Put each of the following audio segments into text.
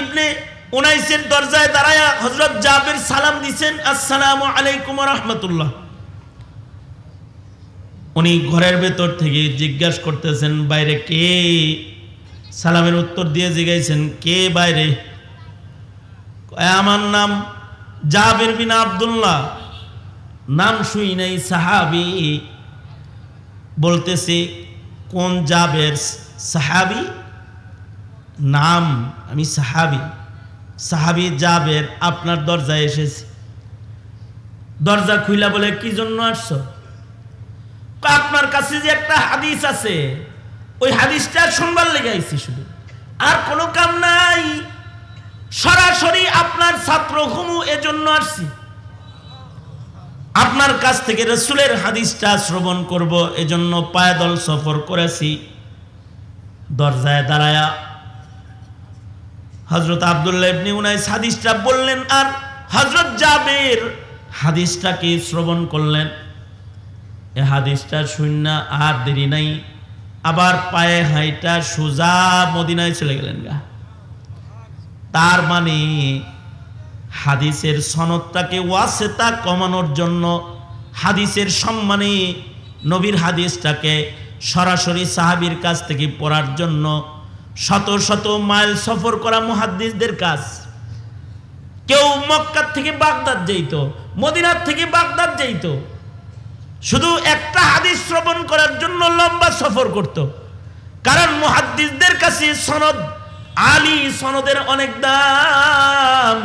ইবনে উনাইসের দরজায় দাঁড়ায় হজরত জাবের সালাম দিছেন, আসসালামু আলাইকুম রহমতুল্লাহ। উনি ঘরের ভেতর থেকে জিজ্ঞাসা করতেছেন, বাইরে কে? সালামের উত্তর দিয়ে জিজ্ঞাসেন কে বাইরে? আমার নাম জাবের বিন আব্দুল্লাহ। নাম শুই নাই সাহাবি। বলতেছে, কোন জাবের সাহাবি? নাম, আমি সাহাবি। সাহাবি জাবের আপনার দরজায় এসেছে। দরজা খুইলা বলে, কি জন্য আসছো? আপনার কাছে যে একটা হাদিস আছে, ওই হাদিসটা শুনবার লেগে আইছি শুধু। আর কোনো কাম নাই। সরাসরি আপনার ছাত্র হুমু এজন্য আসছি। আপনার কাছ থেকে রসুলের হাদিসটা শ্রবণ করব, এজন্য পায়দল সফর করেছি। দরজায় দাঁড়ায়া হজরত আবদুল্লাহ হাদিসটা বললেন, আর হজরত জাবের হাদিসটাকে শ্রবণ করলেন। এ হাদিসটা শূন্য আর দেরি নাই। আবার পায়ে হাইটা সোজা মদিনায় চলে গেলেন গা। তার মানে হাদিসের সনদটাকে ওয়াসেতা কমানোর জন্য হাদিসের সম্মানে নবীর হাদিসটাকে সরাসরি সাহাবির কাছ থেকে পড়ার জন্য শত শত মাইল সফর করা মুহাদ্দিসদের কাজ। কেউ মক্কার থেকে বাগদাদ যেত মদিনার থেকে বাগদাদ যেত শুধু একটা হাদিস শ্রবণ করার জন্য লম্বা সফর করত। কারণ মুহাদ্দিসদের কাছে সনদ, আলী সনদের অনেক দাম।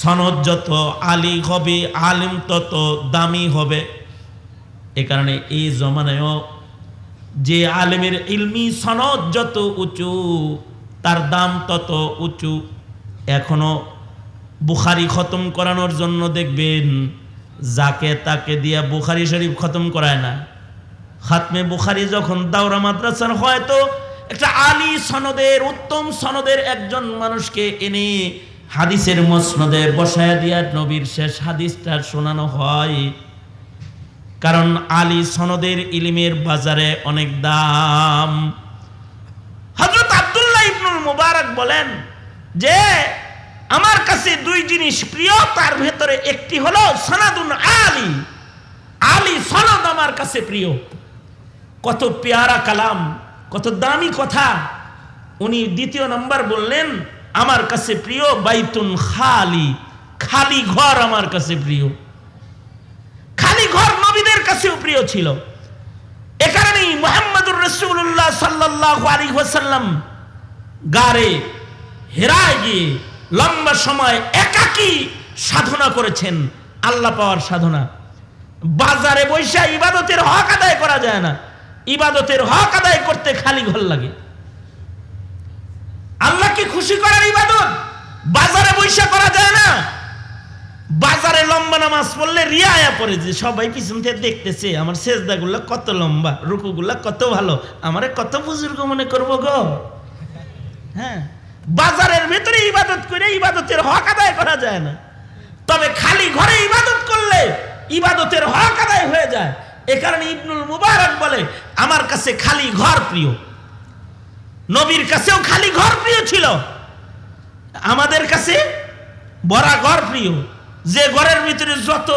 সনদ যত আলী হবে, আলিম তত দামি হবে। এ কারণে এই জমানায়ও যে আলেমের ইলমি সনদ যত উঁচু, তার দাম তত উঁচু। এখনও বুখারি খতম করানোর জন্য দেখবেন, যাকে তাকে দিয়া বুখারি শরীফ খতম করায় না। খাতমে বুখারি যখন দাওরা মাদ্রাসার হয়তো একটা আলী সনদের, উত্তম সনদের একজন মানুষকে এনে হাদিসের মসনদে বসায় দিয়া নবীর শেষ হাদিসটা শোনানো হয়। কারণ আলী সনদের ইলিমের বাজারে অনেক দাম। হজরত আব্দুল্লাহ ইবনুল মুবারক বলেন যে, আমার কাছে দুই জিনিস প্রিয়, তার ভেতরে একটি হলো সনাদুন আলী। আলী সনদ আমার কাছে প্রিয়। কত পেয়ারা কালাম, কত দামি কথা। উনি দ্বিতীয় নম্বর বললেন, আমার কাছে প্রিয় বাইতুন খালি খালি ঘর আমার কাছে প্রিয়। নবীদের কাছেও প্রিয় ছিল। এ কারণেই মোহাম্মদুর রসুল্লাহ সাল্লাহ আলী ওয়াসাল্লাম গারে হেরায় গিয়ে লম্বা সময় একাকী সাধনা করেছেন। আল্লাহ পাওয়ার সাধনা। বাজারে বৈশা ইবাদতের হক আদায় করা যায় না। ইবাদতের হক আদায় করতে খালি ঘর লাগে। আল্লাহকে খুশি করার ইবাদত? বাজারে বৈশা করা যায় না। বাজারে লম্বা নামাজ পড়লে রিয়ায়া পড়ে যে সবাই পিছন থেকে দেখতেছে, আমার সেজদাগুলো কত লম্বা, রুকুগুলা কত ভালো, আমারে কত বুজুর্গ মনে করব গো? হ্যাঁ বাজারের ভেতরে ইবাদত করে ইবাদতের হক আদায় করা যায় না। তবে খালি ঘরে ইবাদত করলে ইবাদতের হক আদায় হয়ে যায়। এ কারণে ইবনুল মুবারক বলে, আমার কাছে খালি ঘর প্রিয়। নবীর কাছেও খালি ঘর প্রিয় ছিল। আমাদের কাছে বড়া ঘর প্রিয়। যে ঘরের ভিতরে যত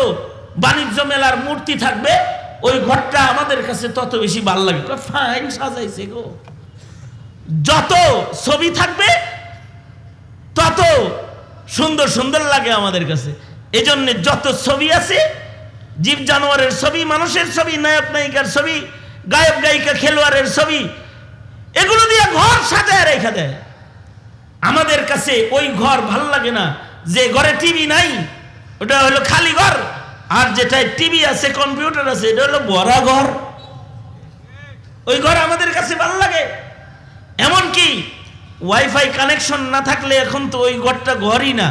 বাণিজ্য মেলার মূর্তি থাকবে, ওই ঘরটা আমাদের কাছে তত বেশি ভালো লাগে। ফাইন সাজাইছে গো। যত ছবি থাকবে, তত সুন্দর সুন্দর লাগে আমাদের কাছে। এজন্য যত ছবি আছে, জীব জানোয়ারের ছবি, মানুষের ছবি, নায়ক নায়িকার ছবি, গায়ক গায়িকা খেলোয়াড়ের ছবি, এগুলো দিয়ে ঘর সাজায় রেখে দেয়। আমাদের কাছে ওই ঘর ভালো লাগে না। যে ঘরে টিভি নাই ওটা হলো খালি ঘর। আর যেটায় টিভি আছে কম্পিউটার আছে, এটা হলো বড়া ঘর। ওই ঘর আমাদের কাছে ভালো লাগে। এমনকি ওয়াইফাই কানেকশন না থাকলে এখন তো ওই ঘরটা ঘরই না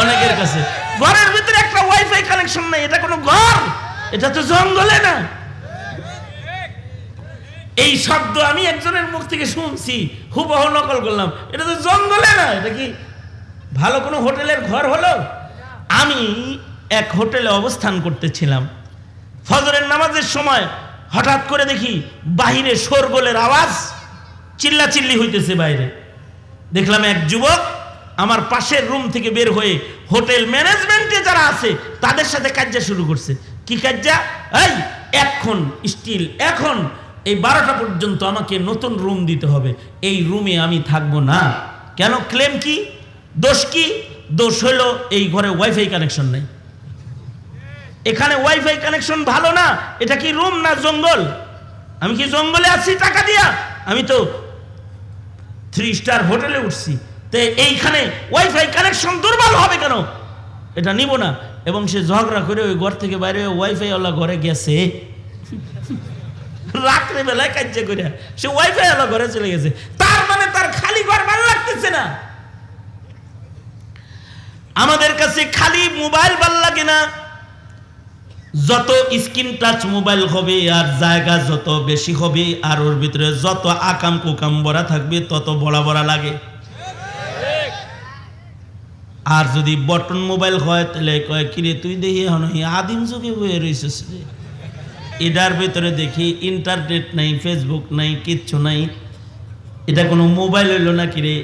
অনেকের কাছে। ঘরের ভিতরে একটা ওয়াইফাই কানেকশন নাই, এটা কোনো ঘর। এটা তো জঙ্গলে না। এই শব্দ আমি একজনের মুখ থেকে শুনছি, হুবহু নকল করলাম। এটা তো জঙ্গলে না, এটা কি ভালো কোনো হোটেলের ঘর হলো? আমি এক হোটেলে অবস্থান করতেছিলাম। ফজরের নামাজের সময় হঠাৎ করে দেখি বাহিরে শোরগোলের আওয়াজ, চিল্লাচিল্লি হইতেছে বাইরে। দেখলাম এক যুবক আমার পাশের রুম থেকে বের হয়ে হোটেল ম্যানেজমেন্টে যারা আছে, তাদের সাথে কাজ্যা শুরু করছে। কি কাজ্যা? এই, এখন স্টিল এখন। এই বারোটা পর্যন্ত আমাকে নতুন রুম দিতে হবে। এই রুমে আমি থাকব না। কেন? ক্লেম কি? দোষ কি? দোষ হলো এই ঘরে ওয়াইফাই কানেকশন নেই। এখানে ওয়াইফাই কানেকশন ভালো না, এটা কি রুম না জঙ্গল? আমি কি জঙ্গলে আছি? টাকা দিয়া। আমি তো থ্রি স্টার হোটেলে উঠছি। তো এইখানে ওয়াইফাই কানেকশন দুর্বল হবে কেন? এটা নিব না। এবং সে ঝগড়া করে ওই ঘর থেকে বাইরে ওয়াইফাইওয়ালা ঘরে গেছে। রাত্রে বেলায় কাজ করে সে ওয়াইফাইওয়ালা ঘরে চলে গেছে। তার মানে তার খালি ঘর ভালো লাগতেছে না। আমাদের কাছে খালি মোবাইল ভালো লাগে না। যত স্ক্রিন টাচ মোবাইল হবে আর জায়গা যত বেশি হবে, আর ওর ভিতরে যত আকাম কুকাম ভরা থাকবে, তত বড়া বড়া লাগে। আর যদি বটন মোবাইল হয়, তাহলে কয়, কিরে, তুই দেখি এখন আদিম যুগে হয়ে রয়েছিস এটার ভিতরে দেখি ইন্টারনেট নাই ফেসবুক নাই, কিচ্ছু নাই। এটা কোনো মোবাইল হইল না কিরে?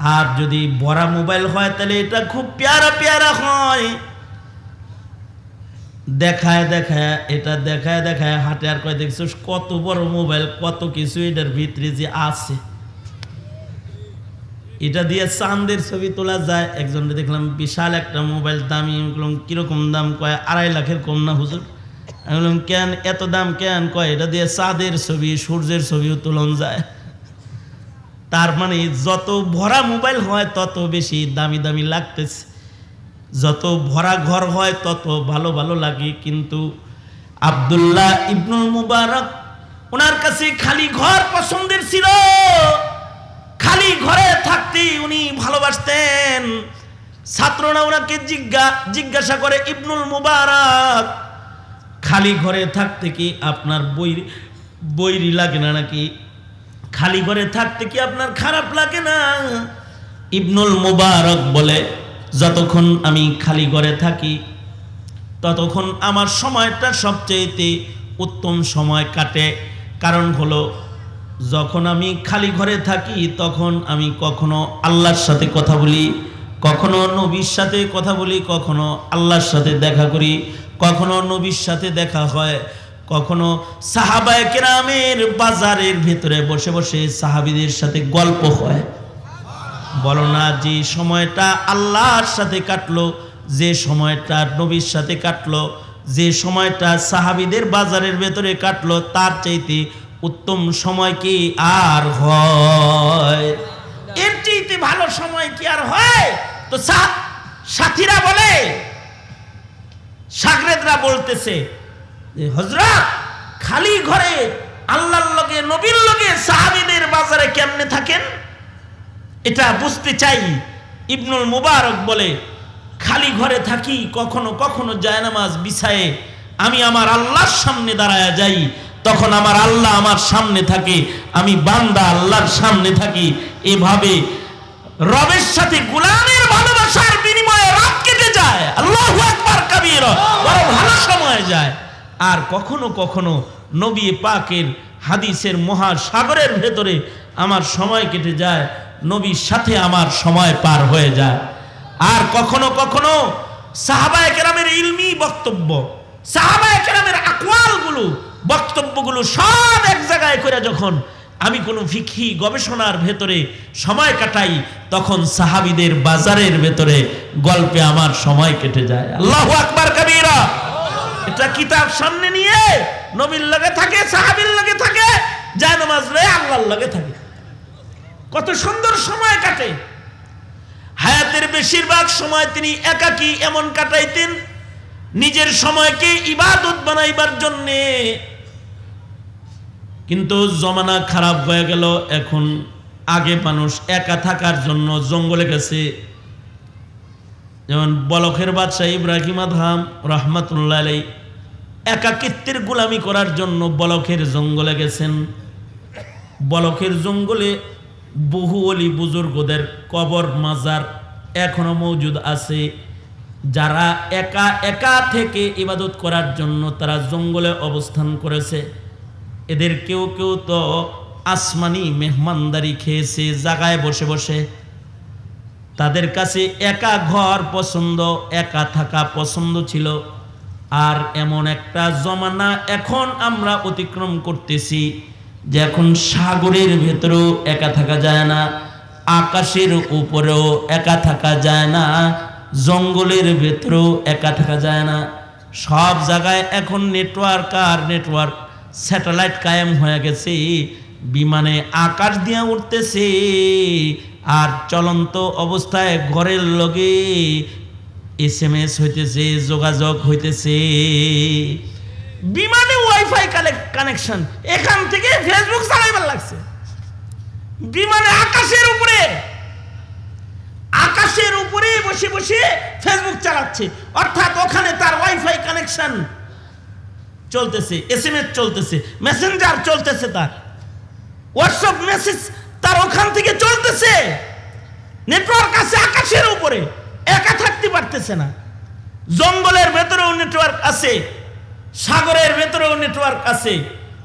আর যদি বড়া মোবাইল হয়, তাহলে এটা খুব পেয়ারা পেয়ারা হয়। দেখায় দেখায়, এটা দেখায় দেখায়, হাটে আর কয়, দেখছিস কত বড় মোবাইল, কত কিছু এটার ভিতরে যে আছে। এটা দিয়ে চাঁদের ছবি তোলা যায়। একজনকে দেখলাম বিশাল একটা মোবাইল, দামি। বললাম, কীরকম দাম? কয়, আড়াই লাখের কম না হুজুর। আমি বললাম, কেন? এত দাম কেন? কয়, এটা দিয়ে চাঁদের ছবি, সূর্যের ছবিও তোলন যায়। তার মানে যত ভরা মোবাইল হয়, তত বেশি দামি দামি লাগতেছে। যত ভরা ঘর হয়, তত ভালো ভালো লাগে। কিন্তু আব্দুল্লাহ ইবনুল মুবারক, ওনার কাছে খালি ঘর পছন্দের ছিল। খালি ঘরে থাকতে উনি ভালোবাসতেন। ছাত্ররা ওনাকে জিজ্ঞা, জিজ্ঞাসা করে, ইবনুল মুবারক, খালি ঘরে থাকতে কি আপনার বই, বইরি লাগে না নাকি? খালি ঘরে থাকতে কি আপনার খারাপ লাগে না? ইবনুল মুবারক বলে, যতক্ষণ আমি খালি ঘরে থাকি, ততক্ষণ আমার সময়টা সবচেয়েতে উত্তম সময় কাটে। কারণ হলো, যখন আমি খালি ঘরে থাকি, তখন আমি কখনো আল্লাহর সাথে কথা বলি, কখনো নবীর সাথে কথা বলি, কখনো আল্লাহর সাথে দেখা করি, কখনো নবীর সাথে দেখা হয় কখনো সাহাবায় কেরামের বাজারের ভেতরে বসে বসে সাহাবিদের সাথে গল্প হয়। বলো না, যে সময়টা আল্লাহর সাথে কাটলো, যে সময়টা নবীর সাথে কাটলো, যে সময়টা সাহাবিদের বাজারের ভেতরে কাটলো, তার চাইতে উত্তম সময় কি আর হয়? এর চাইতে ভালো সময় কি আর হয়? তো সাথীরা বলে, সাগরেদরা বলতেছে যে হজরত খালি ঘরে আল্লাহর লগে, নবীর লগে সাহাবিদের বাজারে কেমনে থাকেন? এটা বুঝতে চাই, ইবনুল মুবারক বলে, খালি ঘরে থাকি, কখনো কখনো জায়নামাজ বিছায়ে আমি আমার আল্লাহর সামনে দাঁড়ায় যাই, তখন আমার আল্লাহ আমার সামনে থাকে, আমি বান্দা আল্লাহর সামনে থাকি। এভাবে রবের সাথে গুলামের ভালোবাসার আর কখনো কখনো নবী পাকের হাদিসের মহাসাগরের ভেতরে আমার সময় কেটে যায়, নবীর সাথে আমার সময় পার হয়ে যায়। আর কখনো কখনো সাহাবায় কেরামের ইলমি বক্তব্য সাহাবায় কেরামের আকওয়ালগুলো, বক্তব্যগুলো সব এক জায়গায় করে যখন আমি কোনো ফিকি গবেষণার ভেতরে সময় কাটাই, তখন সাহাবিদের বাজারের ভেতরে গল্পে আমার সময় কেটে যায়। আল্লাহ আকবার কবিরা কিতাব সামনে নিয়ে নবীর লগে থাকে, সাহাবির লগে থাকে জায়নামাজ লয়ে আল্লাহর লগে থাকে। কত সুন্দর সময় কাটে। হায়াতের বেশিরভাগ সময় তিনি একাকী এমন কাটাইতেন, নিজের সময়কে ইবাদত বানাইবার জন্যে। কিন্তু জমানা খারাপ হয়ে গেল, এখন আগে মানুষ একা থাকার জন্য জঙ্গলে গেছে। যেমন বলখের বাদশাহ ইব্রাহিম আদহাম রহমতুল্লাহ আলাই একাকিত্বের গোলামি করার জন্য বলকের জঙ্গলে গেছেন। বলকের জঙ্গলে বহু অলি বুজুর্গদের কবর, মাজার এখনও মজুদ আছে। যারা একা একা থেকে ইবাদত করার জন্য তারা জঙ্গলে অবস্থান করেছে। এদের কেউ কেউ তো আসমানি মেহমানদারি খেয়েছে জায়গায় বসে বসে। তাদের কাছে একা ঘর পছন্দ, একা থাকা পছন্দ ছিল। আর এমন একটা জমানা এখন আমরা অতিক্রম করতেছি যে এখন সাগরের ভেতরেও একা থাকা যায় না, আকাশের উপরেও একা থাকা যায় না, জঙ্গলের ভেতরেও একা থাকা যায় না। সব জায়গায় এখন নেটওয়ার্ক আর নেটওয়ার্ক স্যাটেলাইট কায়েম হয়ে গেছে, বিমানে আকাশ দিয়ে উঠতেছে আর চলন্ত অবস্থায় ঘরের লগে এস এম এস হইতেছে, যোগাযোগ হইতেছে। বিমানে ওয়াইফাই কানেকশন এখান থেকে ফেসবুক চালাইবার লাগছে। বিমানে আকাশের উপরে আকাশের উপরে বসে বসে ফেসবুক চালাচ্ছে। অর্থাৎ ওখানে তার ওয়াইফাই কানেকশন চলতেছে এস এম এস চলতেছে মেসেঞ্জার চলতেছে তার। হোয়াটসঅ্যাপ মেসেজ তার ওখান থেকে চলতেছে। নেটওয়ার্ক আছে আকাশের উপরে। একা থাকতে পারতেছে না। জঙ্গলের ভেতরেও নেটওয়ার্ক আছে, সাগরের ভেতরেও নেটওয়ার্ক আছে।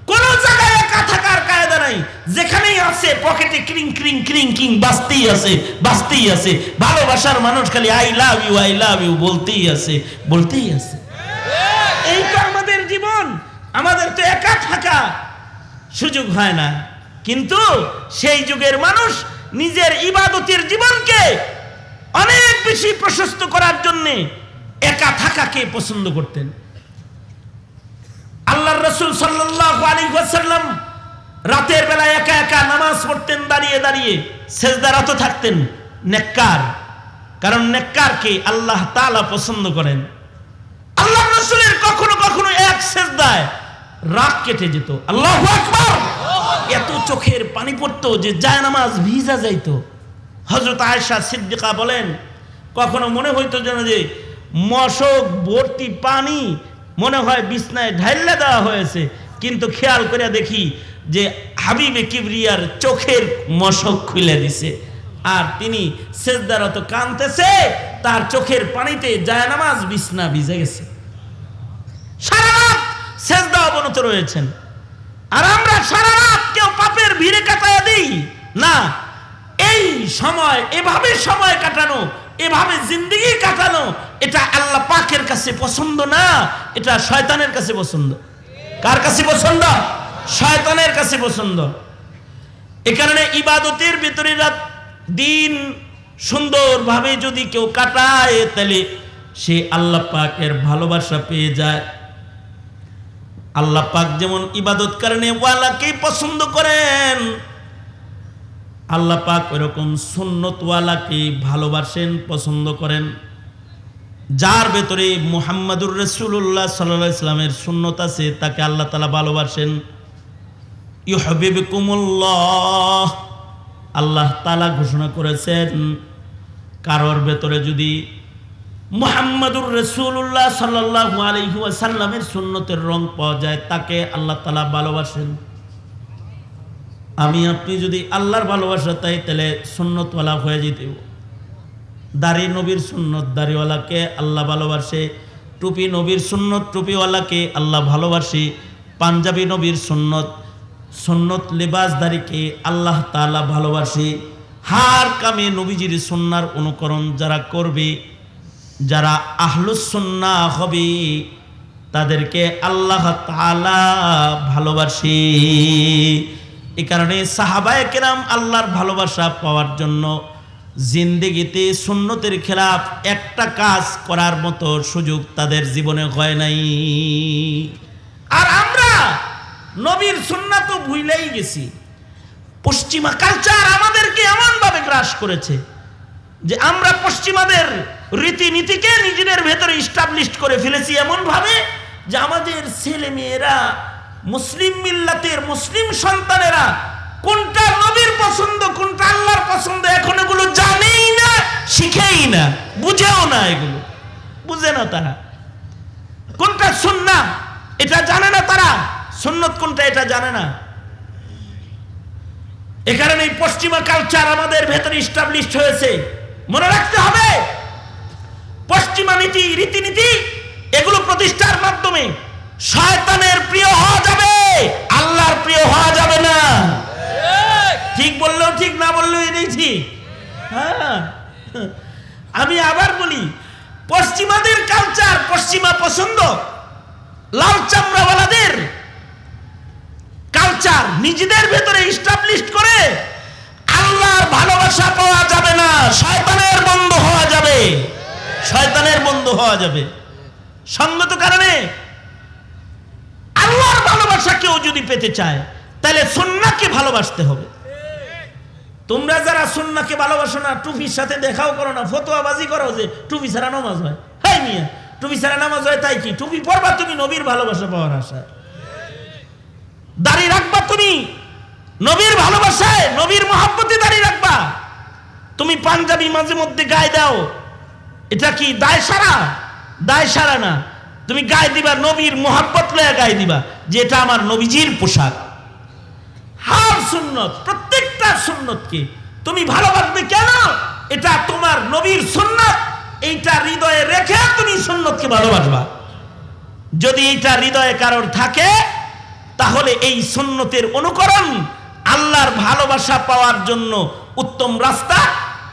কোন জায়গায় একা থাকার কায়দা নাই। যেখানেই আছে পকেটে ক্রিং ক্রিং ক্রিং কিং বাঁচতেই আছে বাঁচতেই আছে। ভালোবাসার মানুষ খালি I love you I love you বলতেই আছে বলতেই আছে। এই তো আমাদের জীবন। আমাদের তো একা থাকা সুযোগ হয় না। কিন্তু সেই যুগের মানুষ নিজের ইবাদতের জীবনকে অনেক বেশি প্রশস্ত করার জন্য একা থাকাকে পছন্দ করতেন। আল্লাহ রসুল সাল্লাহ আলী ওয়াসাল্লাম রাতের বেলা একা একা নামাজ পড়তেন, দাঁড়িয়ে দাঁড়িয়ে সেজদারাত থাকতেন, নেককার। কারণ নেককারকে আল্লাহ তাআলা পছন্দ করেন। আল্লাহ রসুলের কখনো কখনো এক সেজদায় রাত কেটে যেত। আল্লাহ এত চোখের পানি পড়তো যে যায় নামাজ ভিজা যাইতো। হজরত আয়েশা সিদ্দিকা বলেন, কখনো মনে হইতো যেন যে মশক, ভর্তি পানি মনে হয় বিছনায় ঢাইল্লা দেওয়া হয়েছে, কিন্তু খেয়াল করে দেখি যে হাবিবে কিবরিয়ার চোখের মশক খুলে দিছে। আর তিনি সেজদারত কানতেছে তার চোখের পানিতে জায়নামাজ বিছনা ভিজে গেছে। রয়েছেন। আর আমরা সারা রাত কেউ পাপের ভিড়ে কাটায় দিই? না সময়, এভাবে সময় কাটানো, এভাবে জিন্দগি কাটানো, এটা আল্লাহ পাকের কাছে পছন্দ না, এটা শয়তানের কাছে পছন্দ। কার কাছে পছন্দ? শয়তানের কাছে পছন্দ। এ কারণে ইবাদতের ভিতরে রাত দিন সুন্দরভাবে যদি কেউ কাটায়, তাহলে সে আল্লাহ পাকের ভালোবাসা পেয়ে যায়। আল্লাহ পাক যেমন ইবাদত কারণে ওয়ালাকেই পছন্দ করেন আল্লাহ পাক ওরকম সুন্নতওয়ালাকে ভালোবাসেন, পছন্দ করেন। যার ভেতরে মুহাম্মাদুর রসুল্লাহ সাল্লাহ ইসলামের সুন্নত আছে, তাকে আল্লাহ তালা ভালোবাসেন। ইউহবিবকুমুল্লাহ, আল্লাহ তালা ঘোষণা করেছেন, কারোর ভেতরে যদি মুহাম্মাদুর রসুল্লাহ সাল্লাহ আলহি ওয়াসাল্লামের সুন্নতের রং পাওয়া যায়, তাকে আল্লাহ তালা ভালোবাসেন। আমি আপনি যদি আল্লাহর ভালোবাসা তাই তাহলে সুন্নতওয়ালা হয়ে যেতে দাড়ি নবীর সুন্নত, দাড়িওয়ালাকে আল্লাহ ভালোবাসে, টুপি নবীর সুন্নত, টুপিওয়ালাকে আল্লাহ ভালোবাসে, পাঞ্জাবি নবীর সুন্নত সুন্নত লেবাসদারিকে আল্লাহ তাআলা ভালোবাসে। হার কামে নবীজির সুন্নার অনুকরণ যারা করবে, যারা আহলুসন্না হবে, তাদেরকে আল্লাহ তালা ভালোবাসে। এ কারণে সাহাবায়ে কেরাম আল্লাহর ভালোবাসা পাওয়ার জন্য জিন্দেগিতে সুন্নতের খেলাফ একটা কাজ করার মতো সুযোগ তাদের জীবনে হয় নাই। আর আমরা নবীর সুন্নাত তো ভুলেই গেছি। পশ্চিমা কালচার আমাদেরকে এমনভাবে গ্রাস করেছে যে আমরা পশ্চিমাদের রীতিনীতিকে নিজেদের ভেতরে ইস্টাবলিশ করে ফেলেছি এমনভাবে যে আমাদের ছেলে মেয়েরা মুসলিম মিল্লাতের মুসলিম সন্তানেরা কোনটা নবীর পছন্দ, কোনটা আল্লাহর পছন্দ, এখন এগুলো জানেই না, শিখেই না, বুঝেও না এগুলো। বুঝে না তারা। কোনটা সুন্না এটা জানে না তারা। সুন্নত কোনটা, এটা জানে না। এ কারণে এই পশ্চিমা কালচার আমাদের ভেতরে ইস্টাবলিশ হয়েছে। মনে রাখতে হবে, পশ্চিমা নীতি, রীতিনীতি, এগুলো প্রতিষ্ঠার মাধ্যমে শয়তানের প্রিয় হওয়া যাবে, আল্লাহর প্রিয় হওয়া যাবে না। ঠিক বললেও ঠিক, না বললেও ঠিক। হ্যাঁ। আমি আবার বলি, পশ্চিমাদের কালচার পশ্চিমা পছন্দ, লাল চামড়াওয়ালাদের কালচার নিজেদের ভেতরে ইস্টাবলিশ করে আল্লাহর ভালোবাসা পাওয়া যাবে না, শয়তানের বন্ধ হওয়া যাবে। শয়তানের বন্ধু হওয়া যাবে। সঙ্গত কারণে ভালোবাসা কেউ যদি পেতে চায়, তাহলে সুন্নাকে ভালোবাসতে হবে। তোমরা যারা সুন্নাকে ভালোবাসো না, টুপির সাথে দেখাও করো না, ফতোয়াবাজি করো যে টুপি ছাড়া নামাজ হয়। হাই মিয়া, টুপি ছাড়া নামাজ হয় তাই কি? টুপি পরবা তুমি নবীর ভালোবাসা পাওয়ার আশা। দাড়ি রাখবা তুমি নবীর ভালোবাসায়, নবীর মহাব্বতে দাড়ি রাখবা। তুমি পাঞ্জাবি মাঝে মধ্যে গায়ে দাও। এটা কি দায় সারা? দায় সারা না। তুমি গায়ে দিবা, নবীর মোহাব্বত লয়া গায়ে দিবা যে এটা আমার নবীজির পোশাক। হার সুন্নত, প্রত্যেকটা সুন্নতকে তুমি ভালোবাসবে কেন? এটা তোমার নবীর সুন্নত। এইটা হৃদয়ে রেখে তুমি সুন্নতকে ভালোবাসবা। যদি এইটা হৃদয়ে কারোর থাকে, তাহলে এই সুন্নতের অনুকরণ আল্লাহর ভালোবাসা পাওয়ার জন্য উত্তম রাস্তা,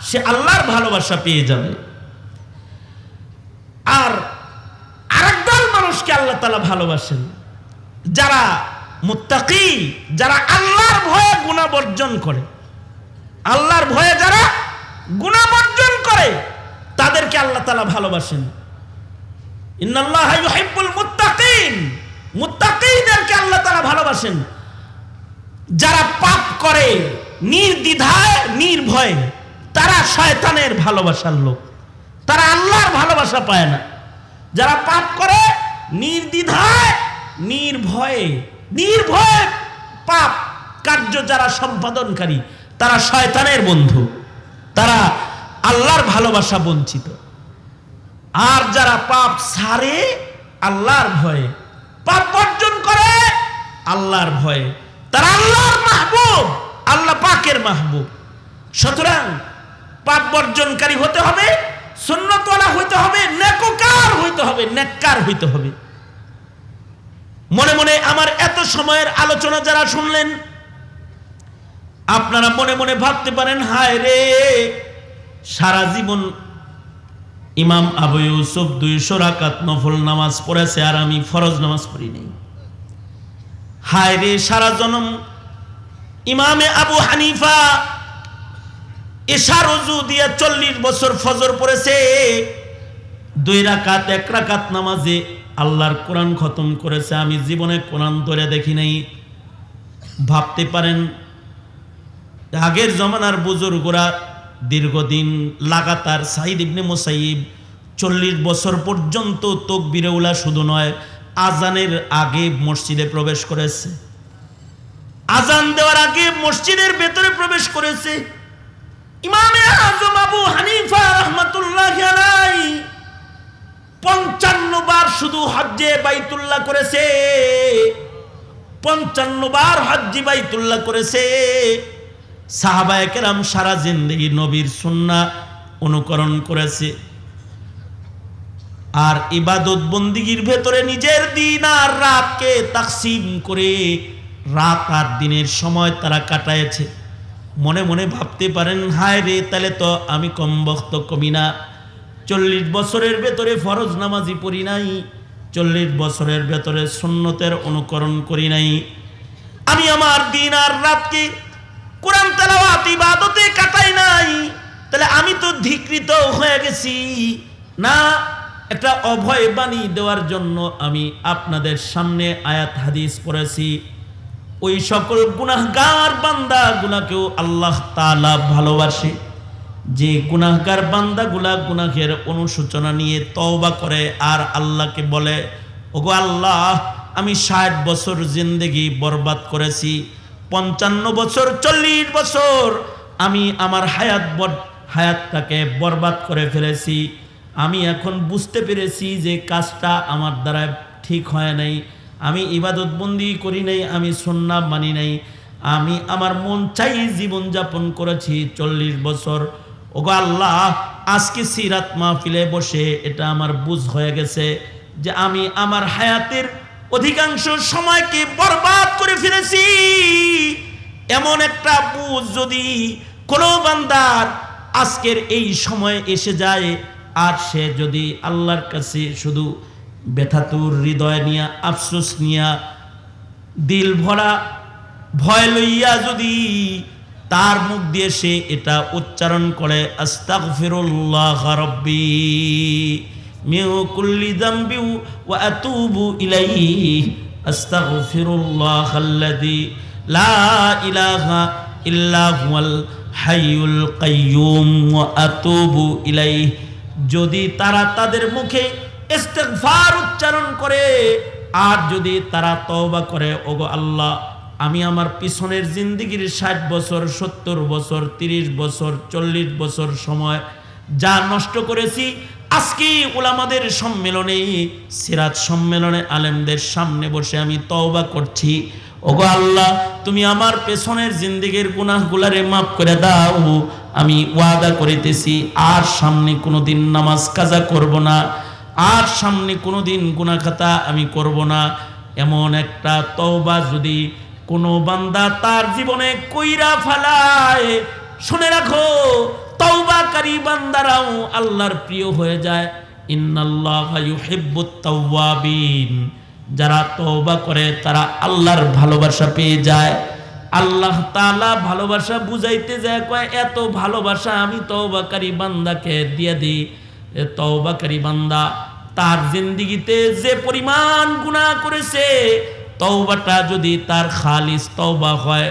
সে আল্লাহর ভালোবাসা পেয়ে যাবে। আর মানুষকে আল্লাহ তালা ভালোবাসেন। যারা মুত্তাকি, যারা আল্লাহর ভয়ে গুণা বর্জন করে। আল্লাহর ভয়ে যারা গুণা বর্জন করে, তাদেরকে আল্লাহ তালা ভালোবাসেন। মুত্তাকিদেরকে আল্লাহ তালা ভালোবাসেন। যারা পাপ করে, নির্দ্বিধায়, নির্ভয়ে, তারা শয়তানের ভালোবাসার লোক। তারা আল্লাহর ভালোবাসা পায় না। যারা পাপ করে, নির্দ্বিধায়, নির্ভয়ে নির্ভয়ে পাপ কার্য যারা সম্পাদনকারী, তারা শয়তানের বন্ধু। তারা আল্লাহর ভালোবাসা বঞ্চিত। আর যারা পাপ সারে, আল্লাহর ভয়ে। পাপ বর্জন করে, আল্লাহর ভয়ে। তারা আল্লাহর মাহবুব, আল্লাহ পাকের মাহবুব। সুতরাং পাপ বর্জনকারী হতে হবে সুন্নতওয়ালা হইতে হবে, নেককার হইতে হবে, নেককার হইতে হবে। মনে মনে আমার এত সময়ের আলোচনা যারা শুনলেন, আপনারা মনে মনে ভাবতে পারেন, হায় রে, সারা জীবন ইমাম আবু ইউসুফ দুইশো রাকাত নফল নামাজ পড়েছে আর আমি ফরজ নামাজ পড়ি নাই। হায় রে, সারা জনম ইমামে আবু হানিফা এশা রজু দিয়ে চল্লিশ বছর ফজর পড়েছে। দুই রাকাত, এক রাকাত নামাজে আল্লাহর কোরআন খতম করেছে। আমি জীবনে কোরআন ধরে দেখি নাই। ভাবতে পারেন, আগের জমানার বুজুর্গরা দীর্ঘদিন লাগাতার সাইদ ইবনে মোসাইব চল্লিশ বছর পর্যন্ত তকবিরে উলা শুধু নয়, আজানের আগে মসজিদে প্রবেশ করেছে। আজান দেওয়ার আগে মসজিদের ভেতরে প্রবেশ করেছে। ইমামে আজম আবু হানিফা রহমাতুল্লাহ আলাই পঞ্চান্ন বার শুধু হজ্জে বাইতুল্লাহ করেছে, পঞ্চান্ন বার হজ্জি বাইতুল্লাহ করেছে। সাহাবায়ে কেরাম সারা জিন্দগি নবীর সুন্না অনুকরণ করেছে। আর ইবাদত বন্দিগির ভেতরে নিজের দিন আর রাতকে তাকসিম করে রাত আর দিনের সময় তারা কাটায়েছে। মনে মনে ভাবতে পারেন, হায় রে তাহলে তো আমি কম বক্ত কমি না। চল্লিশ বছরের ভেতরে ফরজ নামাজি পড়ি নাই, চল্লিশ বছরের ভেতরে সুন্নতের অনুকরণ করি নাই। আমি আমার দিন আর রাতকে কোরআন, তেলাওয়াত কাটাই নাই। তাহলে আমি তো ধিকৃত হয়ে গেছি। না, একটা অভয় বাণী দেওয়ার জন্য আমি আপনাদের সামনে আয়াত, হাদিস পড়েছি। ওই সকল গুনাহগার বান্দাগুলাকেও আল্লাহ তালা ভালোবাসে। যে গুনাহগার বান্দাগুলা গুনাহের অনুশোচনা নিয়ে তওবা করে আর আল্লাহকে বলে, ওগো আল্লাহ, আমি ষাট বছর জিন্দেগি বরবাদ করেছি, পঞ্চান্ন বছর, চল্লিশ বছর আমি আমার হায়াত হায়াতটাকে বরবাদ করে ফেলেছি। আমি এখন বুঝতে পেরেছি যে কাজটা আমার দ্বারা ঠিক হয় নাই। আমি ইবাদত বন্দি করি নাই, আমি সন্না মানি নাই। আমি আমার মন চাই জীবন যাপন করেছি চল্লিশ বছর। ওগো আল্লাহ, আজকে সিরাত মাহফিলে বসে এটা আমার বুঝ হয়ে গেছে যে আমি আমার হায়াতের অধিকাংশ সময়কে বরবাদ করে ফেলেছি। এমন একটা বুঝ যদি কোনো বান্দার আজকের এই সময় এসে যায়, আর সে যদি আল্লাহর কাছে শুধু ব্যথাতুর হৃদয় নিয়া, আফসোস নিয়া, দিল ভরা ভয় লইয়া যদি তার মুখ দিয়ে সে এটা উচ্চারণ করে, আস্তাগফিরুল্লাহ রাব্বি মিউ কুল্লি যামবি ওয়া আতুবু ইলাইহি, আস্তাগফিরুল্লাহ আল্লাযী লা ইলাহা ইল্লা হুয়াল কাইয়্যুম ওয়া আতুবু ইলাইহি। যদি তারা তাদের মুখে ইস্তেগফার উচ্চারণ করে, আর যদি তারা তওবা করে, ওগো আল্লাহ, আমি আমার পিছনের জিন্দিগির ষাট বছর, সত্তর বছর, তিরিশ বছর, চল্লিশ বছর সময় যা নষ্ট করেছি, আজকে ওলামাদের সম্মেলনে সিরাজ সম্মেলনে আলেমদের সামনে বসে আমি তওবা করছি। ওগো আল্লাহ, তুমি আমার পেছনের জিন্দিগির গুনাহগুলারে মাফ করে দাও, আমি ওয়াদা করিতেছি, আর সামনে কোনোদিন নামাজ কাজা করব না। আর সামনে কোনোদিন গুনাহ খাতা আমি করব না। এমন একটা তওবা যদি কোনো বান্দা তার জীবনে কইরা ফেলায়, শুনে রাখো, তওবাকারী বান্দারাও আল্লাহর প্রিয় হয়ে যায়। ইন্নাল্লাহা ইউহিব্বুত তাওয়াবিন। যারা তওবা করে, তারা আল্লাহর ভালোবাসা পেয়ে যায়। আল্লাহ তাআলা ভালোবাসা বুঝাইতে যায়, কয়, এত ভালোবাসা আমি তওবাকারী বান্দাকে দিয়ে দিই তওবাকারী বান্দা, তার জিন্দিগিতে যে পরিমাণ গুনাহ করেছে, তওবাটা যদি তার খালিস তওবা হয়,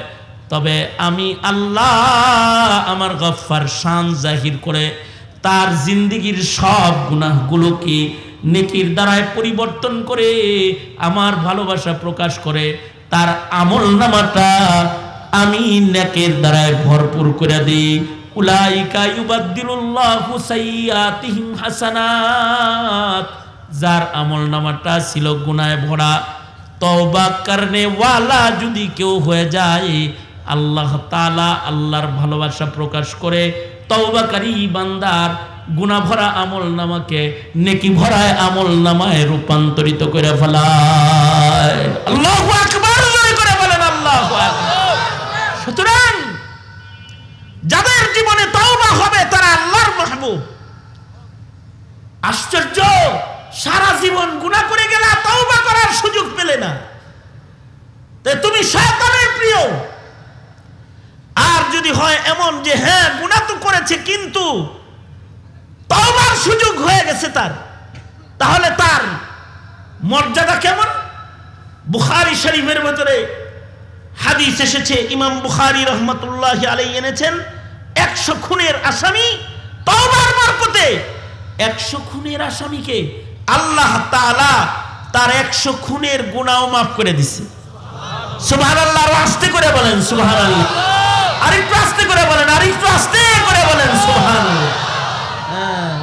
তবে আমি আল্লাহ আমার গফফার শান জাহির করে তার জিন্দিগির সব গুনাহগুলোকে নেকির দ্বারায় পরিবর্তন করে আমার ভালোবাসা প্রকাশ করে, তার আমল নামাটা আমি নেকের দ্বারায় ভরপুর করে দিই। উলাইকা ইউবাদদিলুল্লাহু সাইয়্যাতিহিম হাসানাত। যার আমল নামাটা ছিল গুনায় ভরা। তওবা করনে ওয়ালা যদি কেউ হয়ে যায়, আল্লাহ তাআলা আল্লাহর ভালোবাসা প্রকাশ করে তওবাকারী বান্দার গুনাহ ভরা আমল নামাকে নেকি ভরায় আমল নামায় রূপান্তরিত করে ফেলায়। আল্লাহু আকবার করে বলেন আল্লাহু সুতরাং জীবনে তওবা হবে, তারা আল্লাহর মাহবুব। আশ্চর্য, সারা জীবন গুনাহ করে গেলে তওবা করার সুযোগ পেলে না। তুমি শয়তানের প্রিয়। আর যদি হয় এমন যে হ্যাঁ গুনাহ তো করেছে, কিন্তু তওবার সুযোগ হয়ে গেছে তার। তাহলে তার মর্যাদা কেমন? বুখারি শরীফের ভেতরে হাদিস এসেছে, ইমাম বুখারি রহমতুল্লাহ আলাই এনেছেন একশো খুনের আসামি তওবার বরকতে একশো খুনের আসামিকে আল্লাহ তাআলা তার একশো খুনের গুনাও মাফ করে দিছে। আল্লাহ আরও আস্তে করে বলেন সুবহান আল্লাহ আরেকটু আস্তে করে বলেন আরেকটু আস্তে করে বলেন সুবহান হ্যাঁ।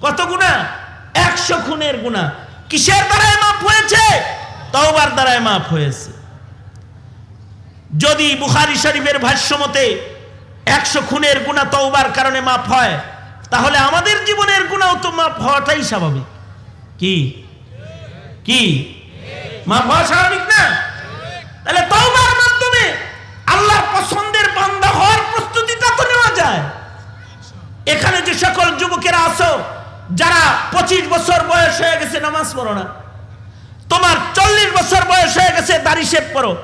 কত গুণা একশো খুনের গুণা কিসের দ্বারায় মাফ হয়েছে? তওবার দ্বারায় মাফ হয়েছে। যদি বুখারি শরীফের ভাষ্য মতে একশো খুনের গুণা তওবার কারণে মাফ হয়। তাহলে আমাদের জীবনের গুণাও তো মাফ হওয়াটাই স্বাভাবিক। কি? কি? মাফ হওয়া স্বাভাবিক না? তাহলে তওবার মাধ্যমে আল্লাহর পছন্দের বান্দা হওয়ার প্রস্তুতিটা তো নেওয়া যায়। এখানে যে সকল যুবকেরা আছো, যারা পঁচিশ বছর বয়স হয়ে গেছে, নামাজ পড়ো না। তোমার চল্লিশ বছর বয়স হয়ে গেছে, দাড়ি শেপ করো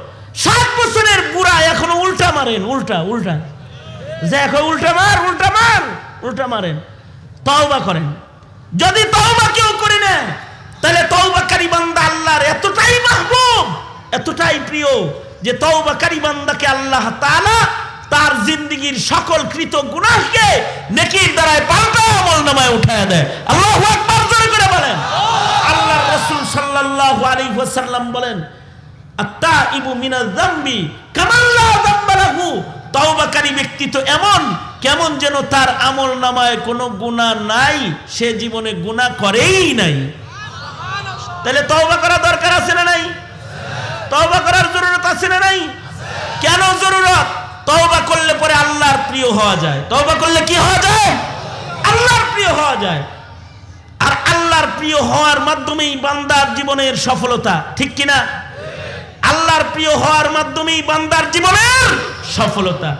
ষাট বছরের বুড়া এখনও উল্টা মারেন, উল্টা উল্টা। যে এখন উল্টা মার উল্টা মার, উল্টা মারেন। তওবা করেন। যদি তওবা কেউ করে না তাহলে তওবাকারী বান্দা আল্লাহর এতটাই মাহবুব, এতটাই প্রিয়, যে তওবাকারী বান্দাকে আল্লাহ তাআলা তার জিন্দিগির সকল কৃত গুনাহকে নেকির দ্বারায় পাল্টা আমল নামায় উঠায় দেয়। আল্লাহু আকবার জোরে করে বলেন। আল্লাহর রাসূল সাল্লাল্লাহু আলাইহি ওয়াসাল্লাম বলেন আত্তাইবু মিনাজ যামবি কামাল্লা যামবা লাহু তওবাকারী ব্যক্তি তো এমন, কেমন যেন তার আমল নামায় কোনো গুনাহ নাই, সে জীবনে গুনাহ করেই নাই। তাহলে তওবা করা দরকার আছে না নাই? তওবা করার জরুরত আছে না নাই? কেন জরুরত? তওবা করলে পরে আল্লাহর প্রিয় হওয়া যায়। তওবা করলে কি হওয়া যায়? আল্লাহর প্রিয় হওয়া যায়। আর আল্লাহর প্রিয় হওয়ার মাধ্যমেই বান্দার জীবনের সফলতা, ঠিক কিনা? আল্লাহর প্রিয় হওয়ার মাধ্যমেই বান্দার জীবনের সফলতা।